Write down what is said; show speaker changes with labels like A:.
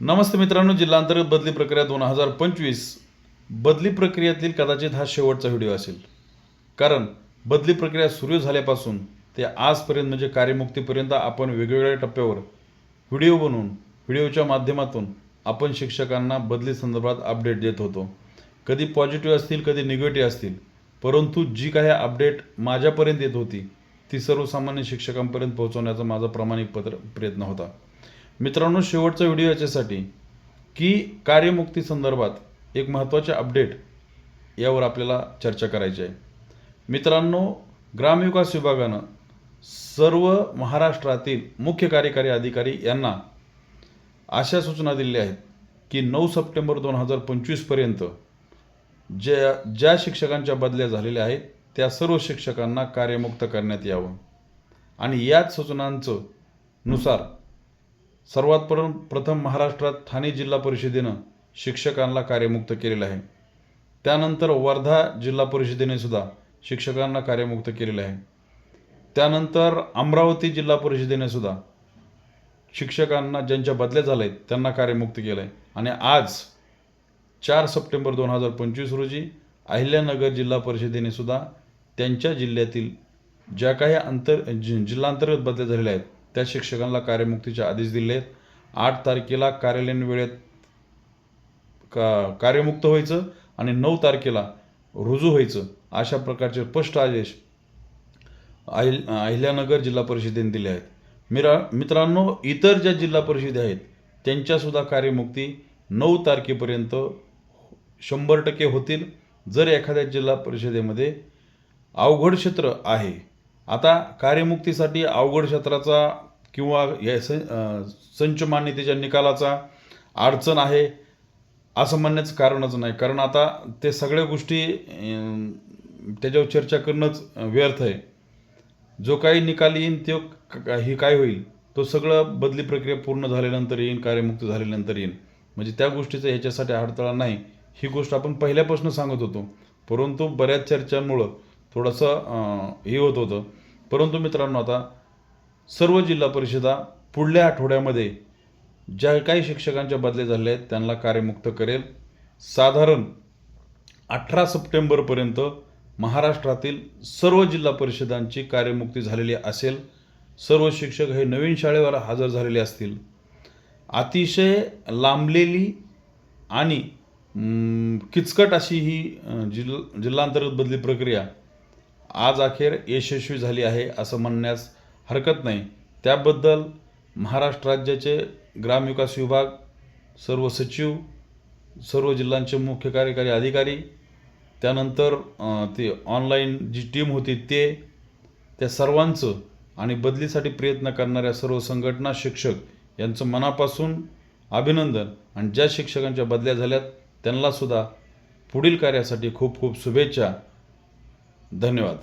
A: नमस्ते मित्रांनो जिल्हांतर्गत बदली प्रक्रिया दोन हजार पंचवीस. बदली प्रक्रियेतील कदाचित हा शेवटचा व्हिडिओ असेल. कारण बदली प्रक्रिया सुरू झाल्यापासून ते आजपर्यंत म्हणजे कार्यमुक्तीपर्यंत आपण वेगवेगळ्या टप्प्यावर व्हिडिओ बनवून व्हिडिओच्या माध्यमातून आपण शिक्षकांना बदली संदर्भात अपडेट देत होतो. कधी पॉझिटिव्ह असतील कधी निगेटिव्ह असतील. परंतु जी काही अपडेट माझ्यापर्यंत येत होती ती सर्वसामान्य शिक्षकांपर्यंत पोहोचवण्याचा माझा प्रामाणिक पत्र प्रयत्न होता. मित्रांनो शेवटचा व्हिडिओ याच्यासाठी की कार्यमुक्ती संदर्भात एक महत्त्वाचे अपडेट यावर आपल्याला चर्चा करायची आहे. मित्रांनो ग्रामविकास विभागानं सर्व महाराष्ट्रातील मुख्य कार्यकारी अधिकारी यांना अशा सूचना दिलेल्या आहेत की नऊ सप्टेंबर दोन हजार पंचवीसपर्यंत ज्या ज्या शिक्षकांच्या बदल्या झालेल्या आहेत त्या सर्व शिक्षकांना कार्यमुक्त करण्यात यावं. आणि याच सूचनांचं नुसार सर्वात पर प्रथम महाराष्ट्रात ठाणे जिल्हा परिषदेनं शिक्षकांना कार्यमुक्त केलेलं आहे. त्यानंतर वर्धा जिल्हा परिषदेने सुद्धा शिक्षकांना कार्यमुक्त केलेलं आहे. त्यानंतर अमरावती जिल्हा परिषदेने सुद्धा शिक्षकांना ज्यांच्या बदल्या झाल्या आहेत त्यांना कार्यमुक्त केलं आहे. आणि आज चार सप्टेंबर दोन हजार पंचवीस रोजी अहिल्यानगर जिल्हा परिषदेने सुद्धा त्यांच्या जिल्ह्यातील ज्या काही अंतर जि जिल्हांतर्गत बदल्या झालेल्या आहेत त्या शिक्षकांना कार्यमुक्तीचे आदेश दिले आहेत आठ तारखेला कार्यालयीन वेळेत का कार्यमुक्त व्हायचं आणि नऊ तारखेला रुजू व्हायचं अशा प्रकारचे स्पष्ट आदेश अहिल अहिल्यानगर जिल्हा परिषदेने दिले आहेत. मिरा मित्रांनो इतर ज्या जिल्हा परिषदे आहेत त्यांच्यासुद्धा कार्यमुक्ती नऊ तारखेपर्यंत शंभर टक्के होतील. जर एखाद्या जिल्हा परिषदेमध्ये अवघड क्षेत्र आहे आता कार्यमुक्तीसाठी अवघड क्षेत्राचा किंवा या सं संच मान्यतेच्या निकालाचा अडचण आहे असं म्हणण्याचं कारणच नाही. कारण आता ते सगळ्या गोष्टी त्याच्यावर चर्चा करणंच व्यर्थ आहे. जो काही निकाल येईन तो ही हे काय होईल? तो सगळं बदली प्रक्रिया पूर्ण झाल्यानंतर येईन कार्यमुक्त झाल्यानंतर येईन. म्हणजे त्या गोष्टीचा ह्याच्यासाठी अडथळा नाही. ही गोष्ट आपण पहिल्यापासून सांगत होतो. परंतु बऱ्याच चर्चांमुळं थोडंसं हे होत होतं. परंतु मित्रांनो आता सर्व जिल्हा परिषदा पुढल्या आठवड्यामध्ये ज्या काही शिक्षकांच्या बदल्या झाले आहेत त्यांना कार्यमुक्त करेल. साधारण अठरा सप्टेंबरपर्यंत महाराष्ट्रातील सर्व जिल्हा परिषदांची कार्यमुक्ती झालेली असेल. सर्व शिक्षक हे नवीन शाळेवर हजर झालेले असतील. अतिशय लांबलेली आणि किचकट अशी ही जिल्हा जिल्हांतर्गत बदली प्रक्रिया आज अखेर यशस्वी झाली आहे असं म्हणण्यास हरकत नाही. त्याबद्दल महाराष्ट्र राज्याचे ग्रामविकास विभाग सर्व सचिव सर्व जिल्ह्यांचे मुख्य कार्यकारी अधिकारी त्यानंतर ती ते ऑनलाईन जी टीम होती ते त्या सर्वांचं आणि बदलीसाठी प्रयत्न करणाऱ्या सर्व संघटना शिक्षक यांचं मनापासून अभिनंदन. आणि ज्या शिक्षकांच्या बदल्या झाल्यात त्यांनासुद्धा पुढील कार्यासाठी खूप खूप शुभेच्छा. धन्यवाद.